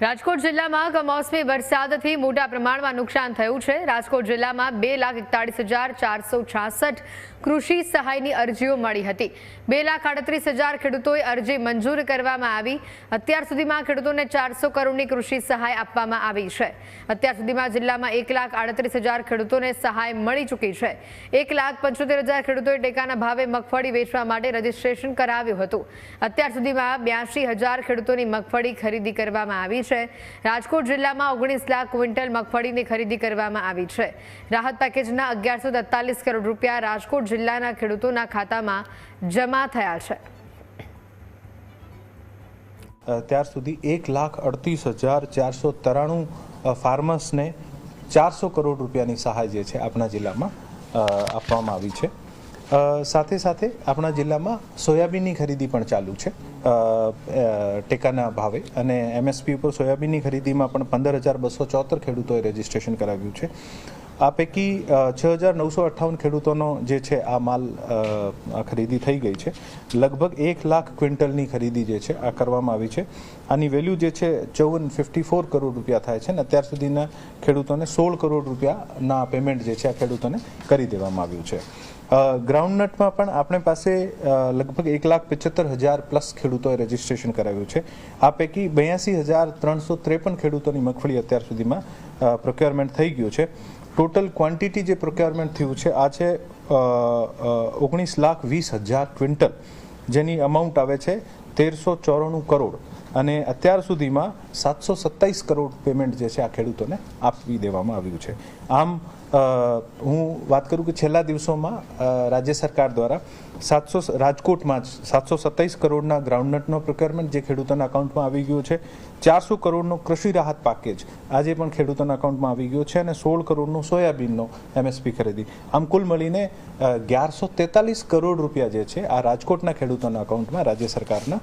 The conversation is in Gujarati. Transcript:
રાજકોટ જિલ્લામાં કમોસમી વરસાદથી મોટા પ્રમાણમાં નુકસાન થયું છે. રાજકોટ જિલ્લામાં બે લાખ એકતાળીસ હજાર ચારસો છાસઠ કૃષિ સહાયની અરજીઓ મળી હતી. બે લાખ આડત્રીસ હજાર ખેડૂતોએ અરજી મંજૂર કરવામાં આવી. અત્યાર સુધીમાં ખેડૂતોને ચારસો કરોડની કૃષિ સહાય આપવામાં આવી છે. અત્યાર સુધીમાં જિલ્લામાં એક લાખ આડત્રીસ હજાર ખેડૂતોને સહાય મળી ચૂકી છે. એક લાખ પંચોતેર હજાર ખેડૂતોએ ટેકાના ભાવે મગફળી વેચવા માટે રજીસ્ટ્રેશન કરાવ્યું હતું. અત્યાર સુધીમાં બ્યાસી હજાર ખેડૂતોની મગફળી ખરીદી કરવામાં આવી છે. રાજકોટ જિલ્લામાં ઓગણીસ લાખ ક્વિન્ટલ મગફળીની ખરીદી કરવામાં આવી છે. રાહત પેકેજના અગિયારસો કરોડ રૂપિયા રાજકોટ જિલ્લાના ખેડૂતોના ખાતામાં જમા થયા છે. ત્યાર સુધી એક લાખ અડતીસ હજાર ચારસો ત્રાણું ફાર્મર્સને ચારસો કરોડ રૂપિયાની સહાય જે છે આપણા જિલ્લામાં આપવામાં આવી છે. સાથે સાથે આપણા જિલ્લામાં સોયાબીનની ખરીદી પણ ચાલુ છે. ટેકાના ભાવે. અને એમએસપી ઉપર સોયાબીનની ખરીદીમાં પણ પંદર હજાર બસો ચોતેર ખેડૂતોએ રજીસ્ટ્રેશન કરાવ્યું છે. આ પૈકી છ હજાર નવસો અઠ્ઠાવન ખેડૂતોનો જે છે આ માલ ખરીદી થઈ ગઈ છે. લગભગ એક લાખ ક્વિન્ટલની ખરીદી જે છે આ કરવામાં આવી છે. આની વેલ્યુ જે છે ચૌવન ફિફ્ટી ફોર કરોડ રૂપિયા થાય છે ને અત્યાર સુધીના ખેડૂતોને સોળ કરોડ રૂપિયાના પેમેન્ટ જે છે આ ખેડૂતોને કરી દેવામાં આવ્યું છે. ગ્રાઉન્ડનટમાં પણ આપણે પાસે લગભગ એક લાખ પંચોતેર હજાર પ્લસ ખેડૂતોએ રજીસ્ટ્રેશન કરાવ્યું છે. આ પૈકી બ્યાસી હજાર ત્રણસો ત્રેપન ખેડૂતોની મગફળી અત્યાર સુધીમાં પ્રોક્યોરમેન્ટ થઈ ગયું છે. ટોટલ ક્વોન્ટિટી જે પ્રોક્યોરમેન્ટ થયું છે, આ છે ઓગણીસ લાખ વીસ હજાર ક્વિન્ટલ, જેની અમાઉન્ટ આવે છે તેરસો ચોરાણું કરોડ. અને અત્યાર સુધીમાં સાતસો સત્તાવીસ કરોડ પેમેન્ટ જે છે આ ખેડૂતોને આપી દેવામાં આવ્યું છે. આમ હું વાત કરું કે છેલ્લા દિવસોમાં રાજ્ય સરકાર દ્વારા સાતસો રાજકોટમાં જ સાતસો સત્તાવીસ કરોડના ગ્રાઉન્ડનટનો પ્રોક્યોરમેન્ટ જે ખેડૂતોના અકાઉન્ટમાં આવી ગયો છે, ચારસો કરોડનો કૃષિ રાહત પેકેજ આજે પણ ખેડૂતોના અકાઉન્ટમાં આવી ગયો છે અને સોળ કરોડનું સોયાબીનનો એમએસપી ખરીદી. આમ, કુલ મળીને અગિયારસો તેતાલીસ કરોડ રૂપિયા જે છે આ રાજકોટના ખેડૂતોના અકાઉન્ટમાં રાજ્ય સરકારના